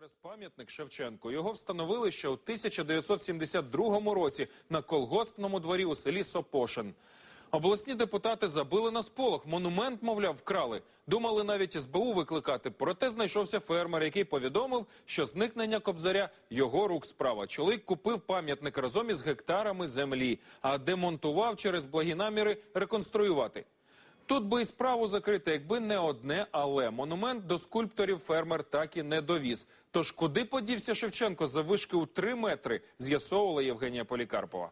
через пам'ятник Шевченку. Його встановили ще у 1972 році на колгоспному дворі у селі Сопошин. Обласні депутати забили на сполох. Монумент, мовляв, вкрали. Думали навіть СБУ викликати. Проте знайшовся фермер, який повідомив, що зникнення кобзаря його рук справа. Чоловік купив пам'ятник разом із гектарами землі, а демонтував через благі наміри реконструювати. Тут би і справу закрити, якби не одне, але монумент до скульпторів фермер так і не довіз. Тож куди подівся Шевченко за вишки у три метри, з'ясовувала Євгенія Полікарпова.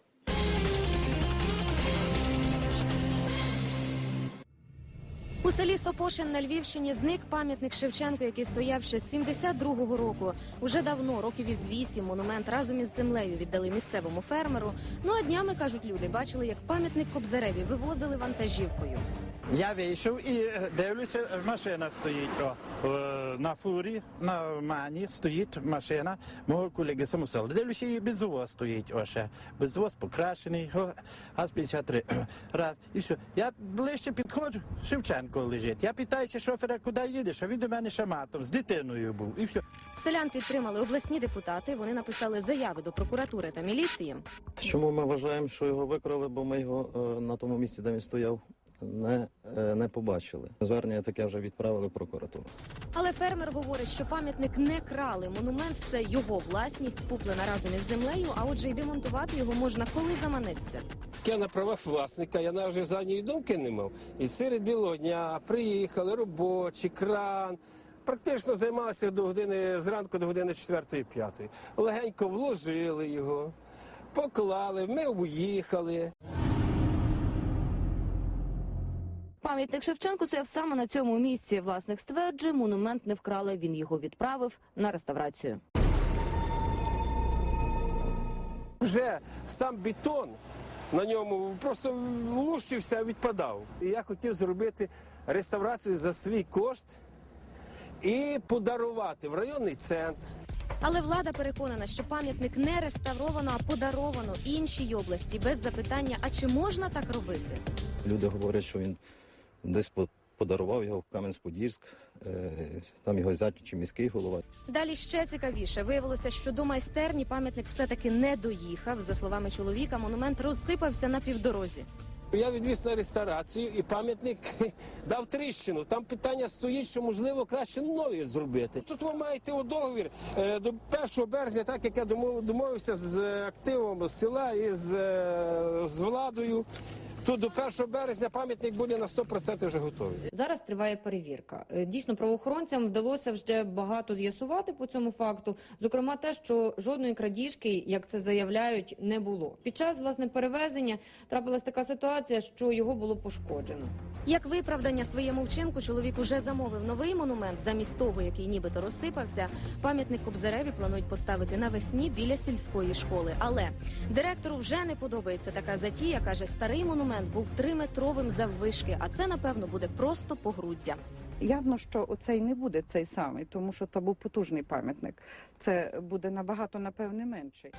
У селі Сопошин на Львівщині зник пам'ятник Шевченку, який стояв ще з 72-го року. Уже давно, років із вісім, монумент разом із землею віддали місцевому фермеру. Ну а днями кажуть люди, бачили, як пам'ятник Кобзареві вивозили вантажівкою. Я вийшов і е, дивлюся, машина стоїть о, е, на фурі, на мані стоїть машина мого колеги самосел. Дивлюся, і бензовоз стоїть о, ще. Бензовоз покрашений, о, ГАЗ-53. Раз, і все. Я ближче підходжу, Шевченко лежить. Я питаюся шофера, куди їдеш, а він до мене шаматом, з дитиною був. І все. Селян підтримали обласні депутати. Вони написали заяви до прокуратури та міліції. Чому ми вважаємо, що його викрали, бо ми його е, на тому місці, де він стояв, не, е, не побачили. Звернення таке вже відправили в прокуратуру. Але фермер говорить, що пам'ятник не крали. Монумент це його власність, куплена разом із землею. А отже, й демонтувати його можна, коли заманеться. Я на правах власника, я навіть за ній думки не мав. І серед білого дня приїхали робочі, кран. Практично займалися до години зранку до години 4-5. Легенько вложили його, поклали, ми уїхали. Пам'ятник Шевченку стояв саме на цьому місці. Власник стверджує, монумент не вкрали. Він його відправив на реставрацію. Вже сам бетон на ньому просто влущився, відпадав. І я хотів зробити реставрацію за свій кошт і подарувати в районний центр. Але влада переконана, що пам'ятник не реставровано, а подаровано іншій області без запитання, а чи можна так робити? Люди говорять, що він десь по- подарував його в Кам'янськ-Подільськ, е, там його зять чи міський голова. Далі ще цікавіше. Виявилося, що до майстерні пам'ятник все-таки не доїхав. За словами чоловіка, монумент розсипався на півдорозі. Я відвіз на реставрацію і пам'ятник дав тріщину. Там питання стоїть, що можливо краще нові зробити. Тут ви маєте у договір е, до 1 березня, так як я домов- домовився з активом села і з, е, з владою. Тут до 1 березня пам'ятник буде на 100% вже готовий. Зараз триває перевірка. Е, Дійсно, правоохоронцям вдалося вже багато з'ясувати по цьому факту. Зокрема, те, що жодної крадіжки, як це заявляють, не було. Під час власне перевезення трапилась така ситуація, що його було пошкоджено. Як виправдання своєму вчинку, чоловік уже замовив новий монумент замість того, який нібито розсипався. Пам'ятник Кобзареві планують поставити навесні біля сільської школи. Але директору вже не подобається така затія. каже, старий монумент був триметровим заввишки, а це напевно буде просто погруддя. Явно, що оцей не буде цей самий, тому що то був потужний пам'ятник. Це буде набагато напевне менший.